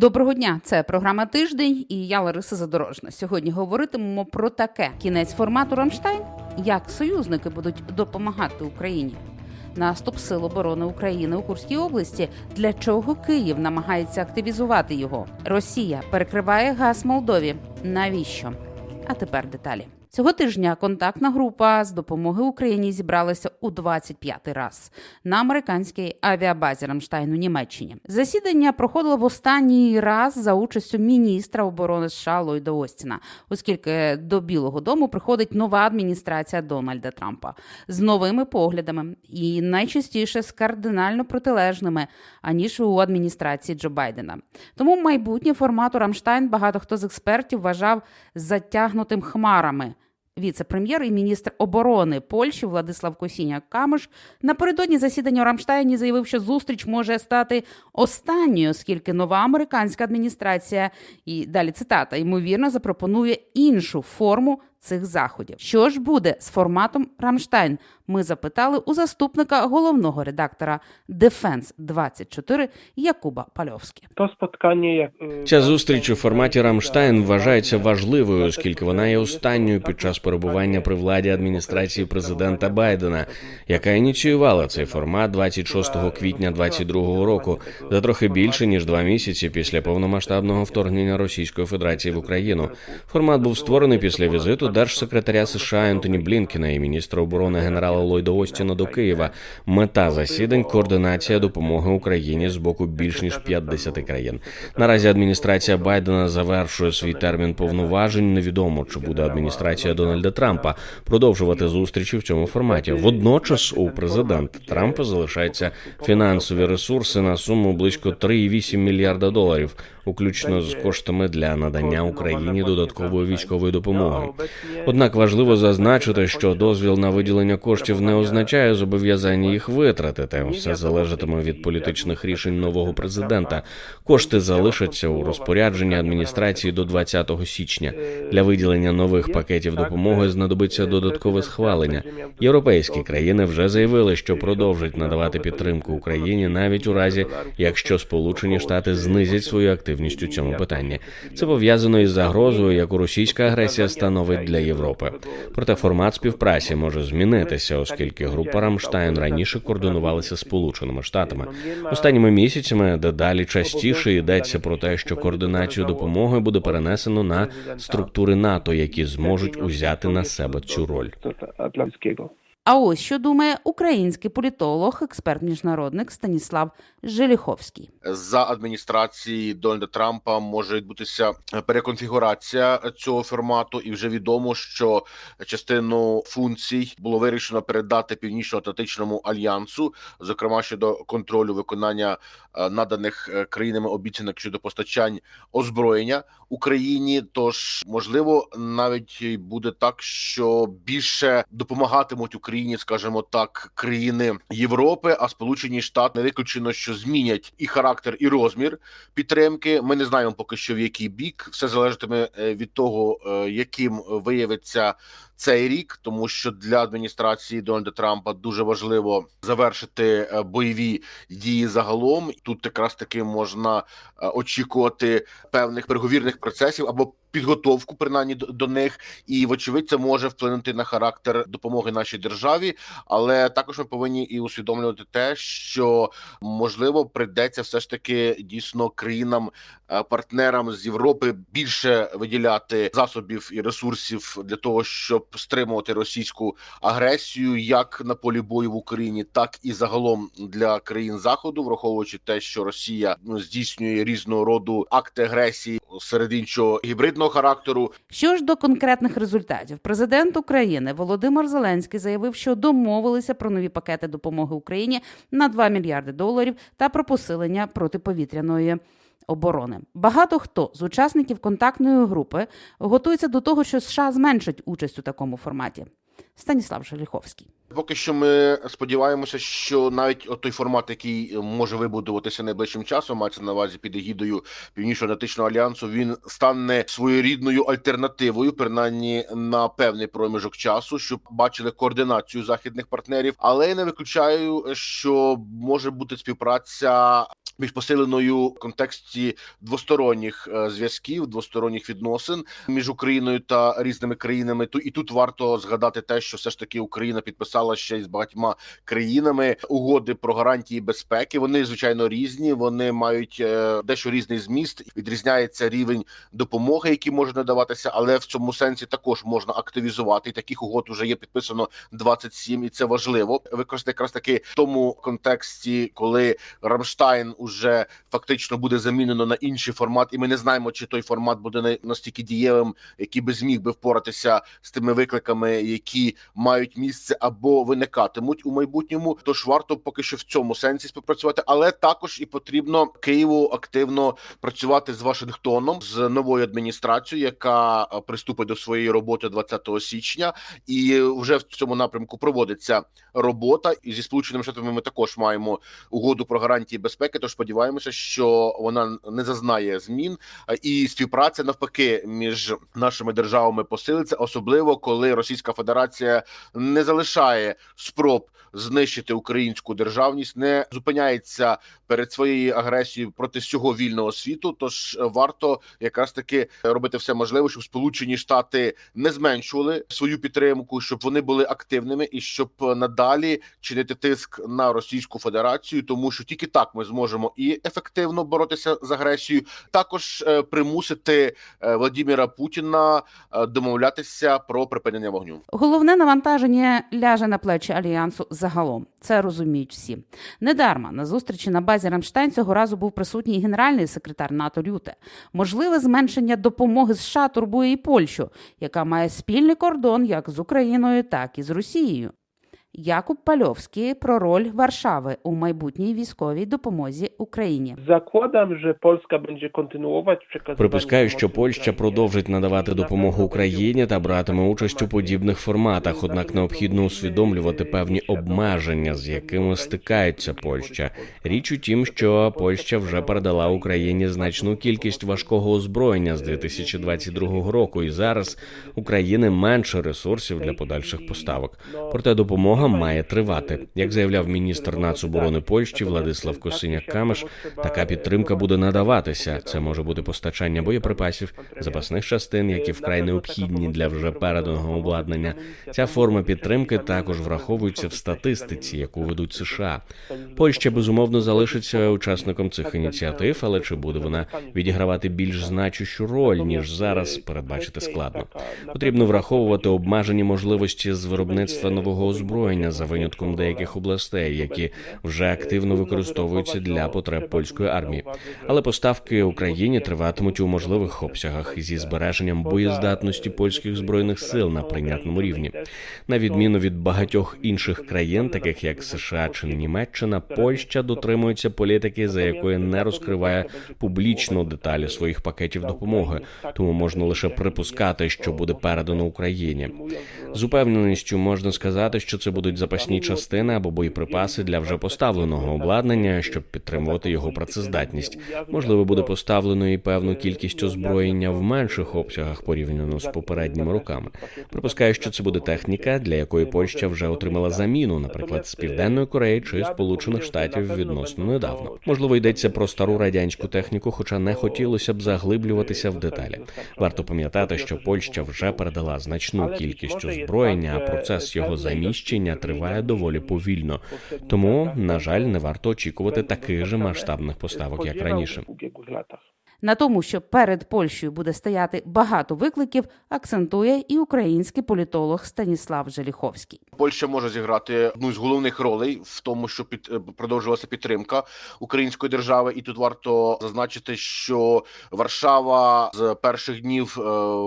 Доброго дня, це програма Тиждень і я Лариса Задорожна. Сьогодні говоритимемо про таке: кінець формату Рамштайн, як союзники будуть допомагати Україні. Наступ сил оборони України у Курській області. Для чого Київ намагається активізувати його? Росія перекриває газ Молдові. Навіщо? А тепер деталі. Цього тижня контактна група з допомоги Україні зібралася у 25-й раз на американській авіабазі Рамштайн у Німеччині. Засідання проходило в останній раз за участю міністра оборони США Ллойда Остіна, оскільки до Білого Дому приходить нова адміністрація Дональда Трампа з новими поглядами і найчастіше з кардинально протилежними аніж у адміністрації Джо Байдена. Тому майбутнє формату Рамштайн багато хто з експертів вважав затягнутим хмарами. Віце-прем'єр і міністр оборони Польщі Владислав Косіняк Камиш напередодні засідання у Рамштайні заявив, що зустріч може стати останньою, оскільки нова американська адміністрація і далі цитата ймовірно запропонує іншу форму цих заходів. Що ж буде з форматом Рамштайн? Ми запитали у заступника головного редактора Дефенс 24 Якуба Пальовські. E, Ця зустріч у форматі Рамштайн вважається важливою, оскільки вона є останньою під час перебування при владі адміністрації президента Байдена, яка ініціювала цей формат 26 квітня 2022 року, за трохи більше ніж два місяці після повномасштабного вторгнення Російської Федерації в Україну. Формат був створений після візиту держсекретаря США Ентоні Блінкена і міністра оборони генерала Ллойда Остіна до Києва. Мета засідань координація допомоги Україні з боку більш ніж 50 країн. Наразі адміністрація Байдена завершує свій термін повноважень. Невідомо чи буде адміністрація Дональда Трампа продовжувати зустрічі в цьому форматі. Водночас у президента Трампа залишаються фінансові ресурси на суму близько 3,8 мільярда доларів, включно з коштами для надання Україні додаткової військової допомоги. Однак важливо зазначити, що дозвіл на виділення коштів не означає зобов'язання їх витратити. Все залежатиме від політичних рішень нового президента. Кошти залишаться у розпорядженні адміністрації до 20 січня. Для виділення нових пакетів допомоги знадобиться додаткове схвалення. Європейські країни вже заявили, що продовжать надавати підтримку Україні навіть у разі, якщо Сполучені Штати знизять свою активність у цьому питанні. Це пов'язано із загрозою, яку російська агресія становить для Європи. Проте формат співпраці може змінитися, оскільки група Рамштайн раніше координувалася Сполученими Штатами. Останніми місяцями дедалі частіше йдеться про те, що координацію допомоги буде перенесено на структури НАТО, які зможуть узяти на себе цю роль. А ось що думає український політолог, експерт міжнародник Станіслав Желіховський. за адміністрації Дональда Трампа може відбутися переконфігурація цього формату, і вже відомо, що частину функцій було вирішено передати північно-атлантичному альянсу, зокрема щодо контролю виконання е, наданих е, країнами обіцянок щодо постачань озброєння Україні. Тож можливо, навіть буде так, що більше допомагатимуть Україні, скажімо так, країни Європи, а Сполучені Штати не виключено, що змінять і характер, і розмір підтримки. Ми не знаємо поки що в який бік. Все залежатиме е, від того, е, яким виявиться цей рік, тому що для адміністрації Дональда Трампа дуже важливо завершити е, бойові дії загалом. Тут якраз таки можна е, очікувати певних переговірних процесів або підготовку принаймні до, них, і вочевидь це може вплинути на характер допомоги нашій державі. Але також ми повинні і усвідомлювати те, що можливо прийдеться все ж таки дійсно країнам е, партнерам з Європи більше виділяти засобів і ресурсів для того, щоб стримувати російську агресію, як на полі бою в Україні, так і загалом для країн заходу, враховуючи те, що Росія ну, здійснює різного роду акти агресії серед іншого гібридного характеру. Що ж до конкретних результатів, президент України Володимир Зеленський заявив, що домовилися про нові пакети допомоги Україні на 2 мільярди доларів та про посилення протиповітряної. Оборони багато хто з учасників контактної групи готується до того, що США зменшать участь у такому форматі. Станіслав Желіховський. Поки що ми сподіваємося, що навіть от той формат, який може вибудуватися найближчим часом, мається на увазі під егідою Північно-Атлантичного альянсу, він стане своєрідною альтернативою, принаймні на певний проміжок часу, щоб бачили координацію західних партнерів. Але я не виключаю, що може бути співпраця. Більш посиленою в контексті двосторонніх е, зв'язків, двосторонніх відносин між Україною та різними країнами. Ту і тут варто згадати те, що все ж таки Україна підписала ще з багатьма країнами угоди про гарантії безпеки. Вони звичайно різні. Вони мають е, дещо різний зміст. Відрізняється рівень допомоги, який може надаватися, але в цьому сенсі також можна активізувати. І таких угод вже є підписано 27, і це важливо. Використати якраз таки в тому контексті, коли Рамштайн уже фактично буде замінено на інший формат, і ми не знаємо, чи той формат буде на- настільки дієвим, який би зміг би впоратися з тими викликами, які мають місце або виникатимуть у майбутньому. Тож варто поки що в цьому сенсі співпрацювати, але також і потрібно Києву активно працювати з Вашингтоном з новою адміністрацією, яка е, приступить до своєї роботи 20 січня, і вже в цьому напрямку проводиться робота. І зі сполученими штатами ми також маємо угоду про гарантії безпеки. Тож сподіваємося, що вона не зазнає змін, і співпраця навпаки між нашими державами посилиться, особливо коли Російська Федерація не залишає спроб знищити українську державність, не зупиняється перед своєю агресією проти всього вільного світу. Тож е, варто якраз таки робити все можливе, щоб Сполучені Штати не зменшували свою підтримку, щоб вони були активними і щоб е, надалі чинити тиск на Російську Федерацію, тому що тільки так ми зможемо і ефективно боротися з агресією, також е, примусити Владіміра Путіна домовлятися про припинення вогню. Головне навантаження ляже на плечі альянсу загалом. Це розуміють всі. Недарма на зустрічі на базі Рамштайн цього разу був присутній генеральний секретар НАТО Люте. Можливе зменшення допомоги США турбує і Польщу, яка має спільний кордон як з Україною, так і з Росією. Якуб Пальовський про роль Варшави у майбутній військовій допомозі Україні. Że Polska będzie kontynuować przekazywanie Припускаю, що Польща продовжить надавати допомогу Україні та братиме участь у подібних форматах. Однак необхідно усвідомлювати певні обмеження, з якими стикається Польща. Річ у тім, що Польща вже передала Україні значну кількість важкого озброєння з 2022 року, і зараз України менше ресурсів для подальших поставок. Проте допомога має тривати. Як заявляв міністр нацоборони Польщі Владислав Косиняк Камеш, така підтримка буде надаватися. Це може бути постачання боєприпасів, запасних частин, які вкрай необхідні для вже переданого обладнання. Ця форма підтримки також враховується в статистиці, яку ведуть США. Польща безумовно залишиться учасником цих ініціатив, але чи буде вона відігравати більш значущу роль ніж зараз, передбачити складно. Потрібно враховувати обмежені можливості з виробництва нового озброєння за винятком деяких областей, які вже активно використовуються для потреб польської армії. Але поставки Україні триватимуть у можливих обсягах зі збереженням боєздатності польських збройних сил на прийнятному рівні. На відміну від багатьох інших країн, таких як США чи Німеччина, Польща дотримується політики, за якої не розкриває публічно деталі своїх пакетів допомоги, тому можна лише припускати, що буде передано Україні. З упевненістю можна сказати, що це будуть запасні частини або боєприпаси для вже поставленого обладнання, щоб підтримувати його працездатність. Можливо, буде поставлено і певну кількість озброєння в менших обсягах порівняно з попередніми роками. Припускаю, що це буде техніка, для якої Польща вже отримала заміну, наприклад, з південної Кореї чи Сполучених Штатів відносно недавно. Можливо, йдеться про стару радянську техніку, хоча не хотілося б заглиблюватися в деталі. Варто пам'ятати, що Польща вже передала значну кількість озброєння, а процес його заміщення триває доволі повільно. Тому, на жаль, не варто очікувати таких же масштабних поставок, як раніше. На тому, що перед Польщею буде стояти багато викликів, акцентує і український політолог Станіслав Желіховський. Польща може зіграти одну з головних ролей в тому, що під е, продовжувалася підтримка української держави, і тут варто зазначити, що Варшава з перших днів е,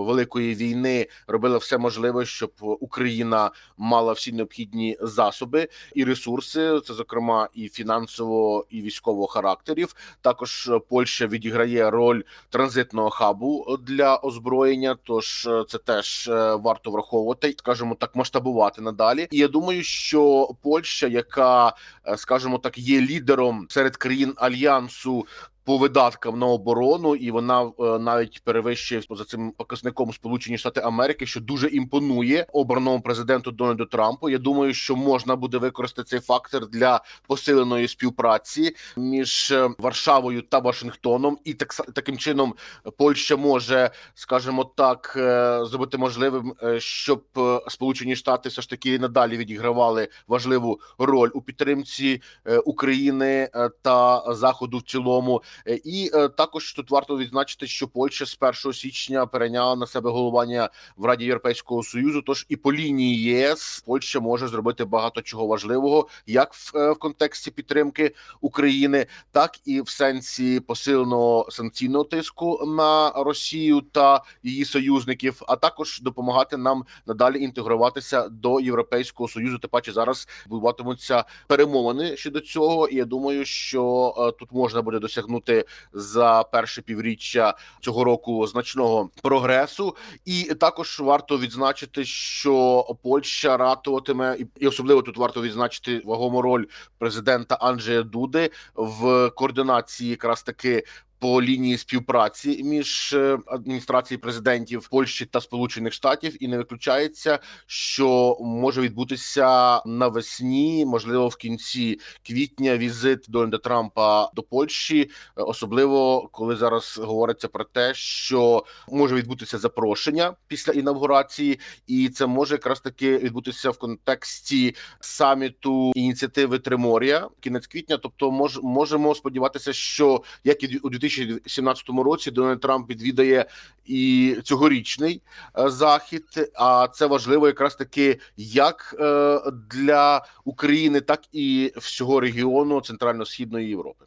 великої війни робила все можливе, щоб Україна мала всі необхідні засоби і ресурси. Це зокрема і фінансово, і військового характерів. Також Польща відіграє роль роль транзитного хабу для озброєння. Тож е, це теж е, варто враховувати, скажімо так, масштабувати надалі. І я думаю, що Польща, яка, е, скажімо так, є лідером серед країн альянсу. По видаткам на оборону, і вона е, навіть перевищує за цим показником Сполучені Штати Америки, що дуже імпонує обраному президенту Дональду Трампу. Я думаю, що можна буде використати цей фактор для посиленої співпраці між е, Варшавою та Вашингтоном, і так таким чином Польща може, скажімо так, е, зробити можливим, щоб Сполучені Штати все ж таки надалі відігравали важливу роль у підтримці України та Заходу в цілому. Е, І е, також тут варто відзначити, що Польща з 1 січня перейняла на себе головування в Раді Європейського союзу. Тож і по лінії ЄС Польща може зробити багато чого важливого, як в, е, в контексті підтримки України, так і в сенсі посиленого санкційного тиску на Росію та її союзників, а також допомагати нам надалі інтегруватися до Європейського союзу. Та паче зараз відбуватимуться перемовини щодо цього. І я думаю, що тут можна буде досягнути за перше півріччя цього року значного прогресу. І також варто відзначити, що Польща ратуватиме, і особливо тут варто відзначити вагому роль президента Анджея Дуди в координації якраз таки. По лінії співпраці між е, адміністрацією президентів Польщі та Сполучених Штатів, і не виключається, що може відбутися навесні, можливо, в кінці квітня, візит Дональда Трампа до Польщі, е, особливо коли зараз говориться про те, що може відбутися запрошення після інавгурації, і це може якраз таки відбутися в контексті саміту ініціативи Триморія кінець квітня. Тобто, мож, можемо сподіватися, що як і у 2017 році Дональд Трамп відвідає і цьогорічний е, захід. А це важливо якраз таки як е, для України, так і всього регіону Центрально-східної Європи.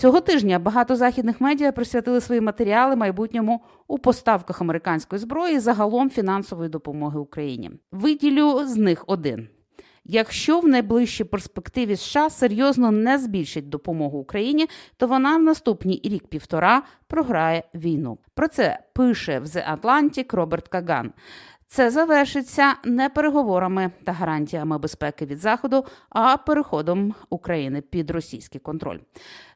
Цього тижня багато західних медіа присвятили свої матеріали майбутньому у поставках американської зброї загалом фінансової допомоги Україні. Виділю з них один. Якщо в найближчій перспективі США серйозно не збільшить допомогу Україні, то вона в наступній рік-півтора програє війну. Про це пише в The Atlantic Роберт Каган. Це завершиться не переговорами та гарантіями безпеки від заходу, а переходом України під російський контроль.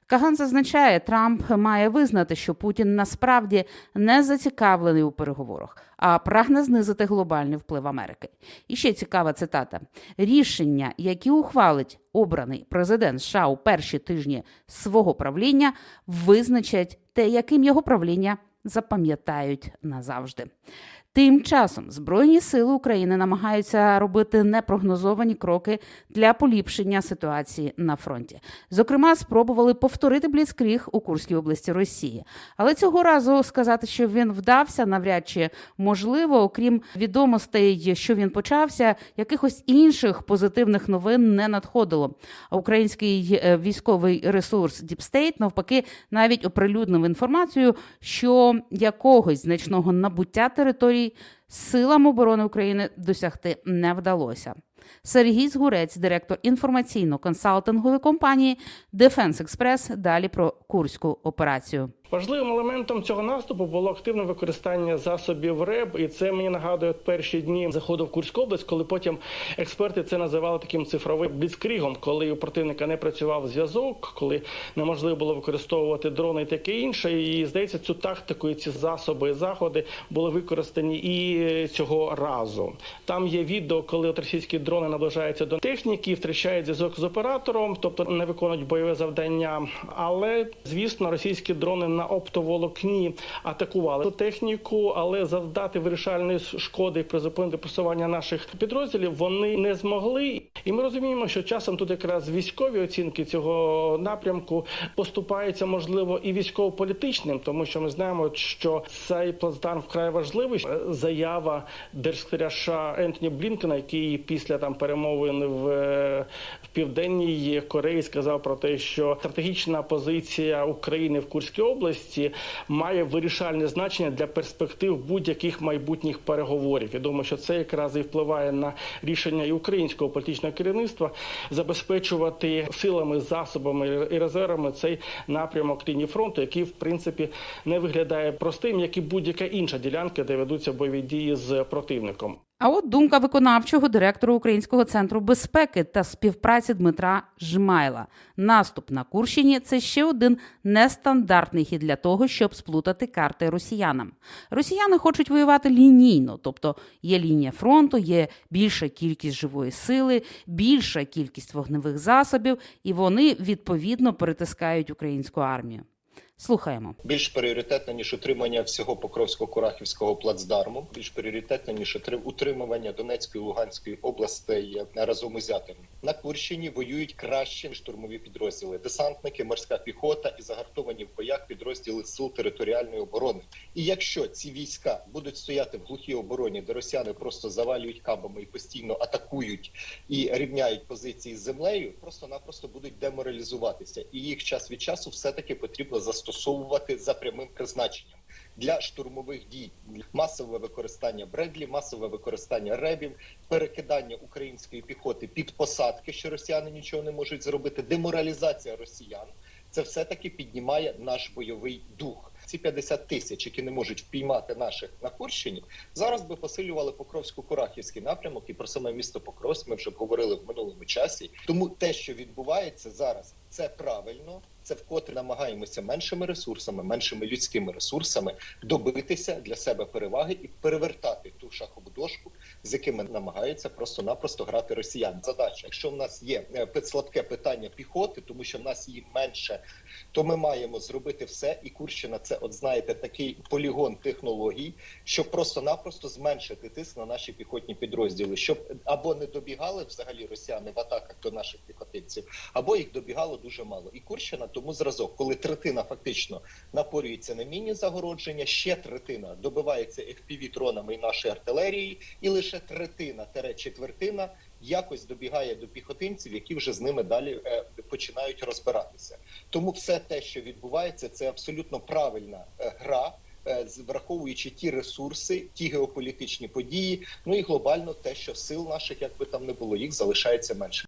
Каган зазначає, Трамп має визнати, що Путін насправді не зацікавлений у переговорах, а прагне знизити глобальний вплив Америки. І ще цікава цитата: рішення, які ухвалить обраний президент США у перші тижні свого правління, визначать те, яким його правління запам'ятають назавжди. Тим часом Збройні сили України намагаються робити непрогнозовані кроки для поліпшення ситуації на фронті. Зокрема, спробували повторити бліцкріг у Курській області Росії. Але цього разу сказати, що він вдався, навряд чи можливо, окрім відомостей, що він почався, якихось інших позитивних новин не надходило. А український е, військовий ресурс Діпстейт навпаки навіть оприлюднив інформацію, що якогось значного набуття територій силам оборони України досягти не вдалося. Сергій Згурець, директор інформаційно-консалтингової компанії Defense Express, далі про курську операцію. Важливим елементом цього наступу було активне використання засобів РЕБ, і це мені нагадує перші дні заходу в Курську область, коли потім експерти це називали таким цифровим бліцкрігом, коли у противника не працював зв'язок, коли неможливо було використовувати дрони і таке інше. І здається, цю тактику і ці засоби, і заходи були використані і цього разу. Там є відео, коли от російські дрони наближаються до техніки, втрачають зв'язок з оператором, тобто не виконують бойове завдання. Але звісно, російські дрони на оптоволокні атакували техніку, але завдати вирішальної шкоди і призупинити просування наших підрозділів вони не змогли. І ми розуміємо, що часом тут якраз військові оцінки цього напрямку поступаються, можливо, і військово-політичним, тому що ми знаємо, що цей плацдарм вкрай важливий. Заява держсекретаря США Ентоні Блінкена, який після там перемовин в, в південній Кореї сказав про те, що стратегічна позиція України в Курській області області має вирішальне значення для перспектив будь-яких майбутніх переговорів. Я думаю, що це якраз і впливає на рішення і українського політичного керівництва забезпечувати силами, засобами і резервами цей напрямок лінії фронту, який в принципі не виглядає простим, як і будь-яка інша ділянка, де ведуться бойові дії з противником. А от думка виконавчого директора Українського центру безпеки та співпраці Дмитра Жмайла. Наступ на Курщині це ще один нестандартний хід для того, щоб сплутати карти росіянам. Росіяни хочуть воювати лінійно, тобто є лінія фронту, є більша кількість живої сили, більша кількість вогневих засобів, і вони відповідно перетискають українську армію. Слухаємо. більш пріоритетно ніж утримання всього Покровсько-Курахівського плацдарму, більш пріоритетно ніж утри- утримування Донецької Луганської областей е, разом із Ятем. На Курщині воюють краще ніж штурмові підрозділи, десантники, морська піхота і загартовані в боях підрозділи сил територіальної оборони. І якщо ці війська будуть стояти в глухій обороні, де росіяни просто завалюють кабами і постійно атакують і рівняють позиції з землею, просто-напросто будуть деморалізуватися, і їх час від часу все таки потрібно застосовувати за прямим призначенням для штурмових дій, масове використання бредлі, масове використання ребів, перекидання української піхоти під посадки, що росіяни нічого не можуть зробити, деморалізація росіян. Це все таки піднімає наш бойовий дух. Ці 50 тисяч, які не можуть впіймати наших на Курщині, зараз би посилювали Покровсько-Курахівський напрямок, і про саме місто Покровськ ми вже говорили в минулому часі. Тому те, що відбувається зараз, це правильно. Це вкотре намагаємося меншими ресурсами, меншими людськими ресурсами добитися для себе переваги і перевертати ту шахову дошку, з якими намагаються просто-напросто грати росіяни. Задача, якщо в нас є е, слабке питання піхоти, тому що в нас її менше, то ми маємо зробити все. І Курщина це, от знаєте, такий полігон технологій, щоб просто-напросто зменшити тиск на наші піхотні підрозділи, щоб або не добігали взагалі росіяни в атаках до наших піхотинців, або їх добігало дуже мало. І Курщина тому зразок, коли третина фактично напорюється на міні загородження, ще третина добивається fpv дронами і нашої артилерії, і лише третина четвертина якось добігає до піхотинців, які вже з ними далі е, починають розбиратися. Тому все те, що відбувається, це абсолютно правильна е, гра. е, Враховуючи ті ресурси, ті геополітичні події, ну і глобально те, що сил наших, як би там не було, їх залишається менше.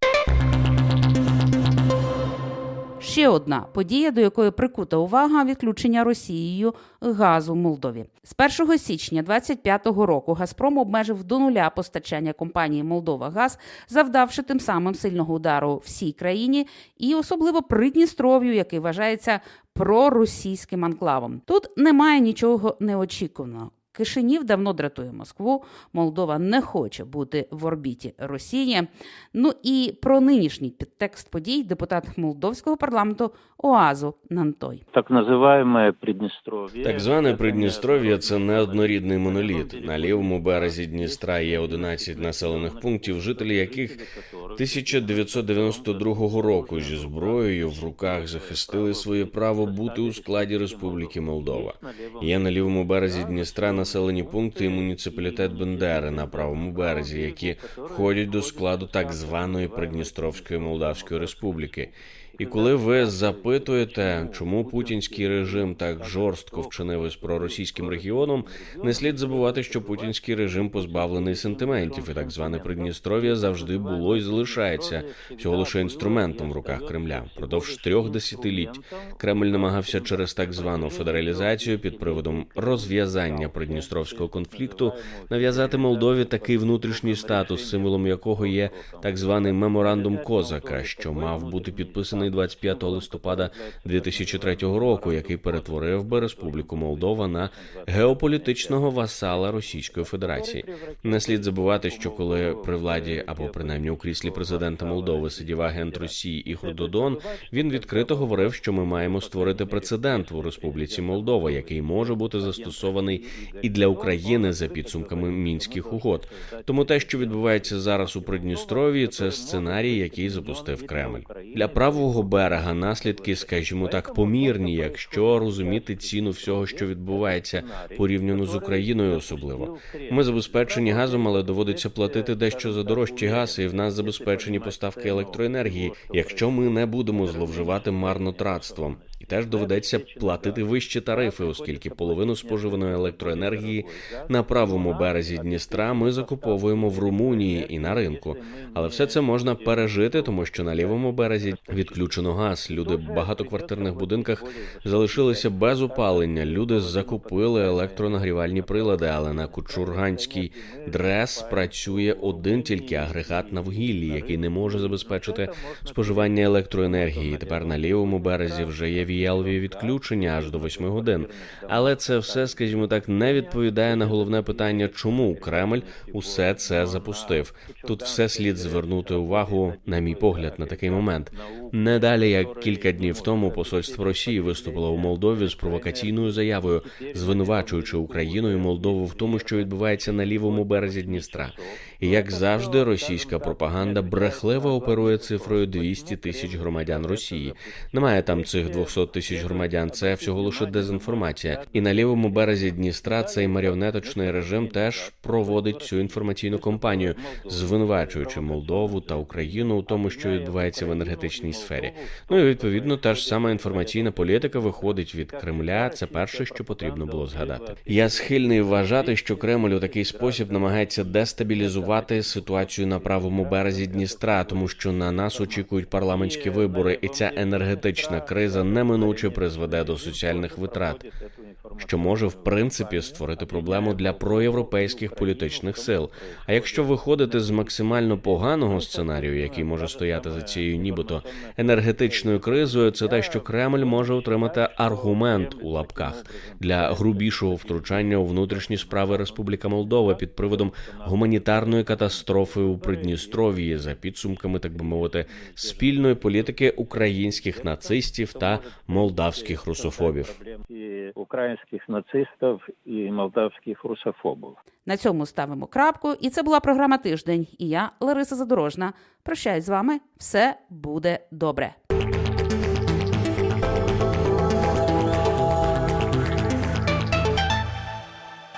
Ще одна подія, до якої прикута увага відключення Росією газу в Молдові. З 1 січня 2025 року Газпром обмежив до нуля постачання компанії Молдова Газ, завдавши тим самим сильного удару всій країні, і особливо Придністров'ю, який вважається проросійським анклавом. Тут немає нічого неочікуваного. Кишинів давно дратує Москву. Молдова не хоче бути в орбіті Росії. Ну і про нинішній підтекст подій депутат молдовського парламенту Оазу Нантой. Так називаємо Придністров'я. Так зване Придністров'я це неоднорідний моноліт. На лівому березі Дністра є 11 населених пунктів, жителі яких 1992 року зі зброєю в руках захистили своє право бути у складі Республіки Молдова. Є на лівому березі Дністра населені пункти і муніципалітет Бендери на правому березі, які входять до складу так званої Придністровської Молдавської Республіки. І коли ви запитуєте, чому путінський режим так жорстко вчинив із проросійським регіоном, не слід забувати, що путінський режим позбавлений сентиментів, і так зване Придністров'я завжди було і залишається всього лише інструментом в руках Кремля. Продовж трьох десятиліть Кремль намагався через так звану федералізацію під приводом розв'язання придністровського конфлікту нав'язати Молдові такий внутрішній статус, символом якого є так званий меморандум Козака, що мав бути підписаний 25 листопада 2003 року, який перетворив би Республіку Молдова на геополітичного васала Російської Федерації. Не слід забувати, що коли при владі або принаймні у кріслі президента Молдови сидів агент Росії Ігор Додон, він відкрито говорив, що ми маємо створити прецедент у Республіці Молдова, який може бути застосований і для України за підсумками мінських угод. Тому те, що відбувається зараз у Придністров'ї, це сценарій, який запустив Кремль для правого берега. Наслідки, скажімо так, помірні, якщо розуміти ціну всього, що відбувається порівняно з Україною, особливо. Ми забезпечені газом, але доводиться платити дещо за дорожчий газ, і в нас забезпечені поставки електроенергії, якщо ми не будемо зловживати марнотратством. І теж доведеться платити вищі тарифи, оскільки половину споживаної електроенергії на правому березі Дністра ми закуповуємо в Румунії і на ринку. Але все це можна пережити, тому що на лівому березі відключено газ. Люди в багатоквартирних будинках залишилися без опалення. Люди закупили електронагрівальні прилади, але на Кучурганській дрес працює один тільки агрегат на вугіллі, який не може забезпечити споживання електроенергії. Тепер на лівому березі вже є віялові відключення аж до 8 годин. Але це все, скажімо так, не відповідає на головне питання, чому Кремль усе це запустив. Тут все слід звернути увагу, на мій погляд, на такий момент. Не далі як кілька днів тому посольство Росії виступило у Молдові з провокаційною заявою, звинувачуючи Україну і Молдову в тому, що відбувається на лівому березі Дністра. Як завжди, російська пропаганда брехливо оперує цифрою 200 тисяч громадян Росії. Немає там цих 200 тисяч громадян. Це всього лише дезінформація. І на лівому березі Дністра цей маріонеточний режим теж проводить цю інформаційну кампанію, звинувачуючи Молдову та Україну у тому, що відбувається в енергетичній сфері. Ну і відповідно та ж сама інформаційна політика виходить від Кремля. Це перше, що потрібно було згадати. Я схильний вважати, що Кремль у такий спосіб намагається дестабілізувати ситуацію на правому березі Дністра, тому що на нас очікують парламентські вибори, і ця енергетична криза неминуче призведе до соціальних витрат, що може в принципі створити проблему для проєвропейських політичних сил. А якщо виходити з максимально поганого сценарію, який може стояти за цією, нібито енергетичною кризою, це те, що Кремль може отримати аргумент у лапках для грубішого втручання у внутрішні справи Республіка Молдова під приводом гуманітарної катастрофи у Придністров'ї за підсумками, так би мовити, спільної політики українських нацистів та молдавських русофобів. И украинских нацистов, и молдавских русофобов. На цьому ставимо крапку. І це була програма Тиждень. І я, Лариса Задорожна, прощаюсь з вами. Все буде добре.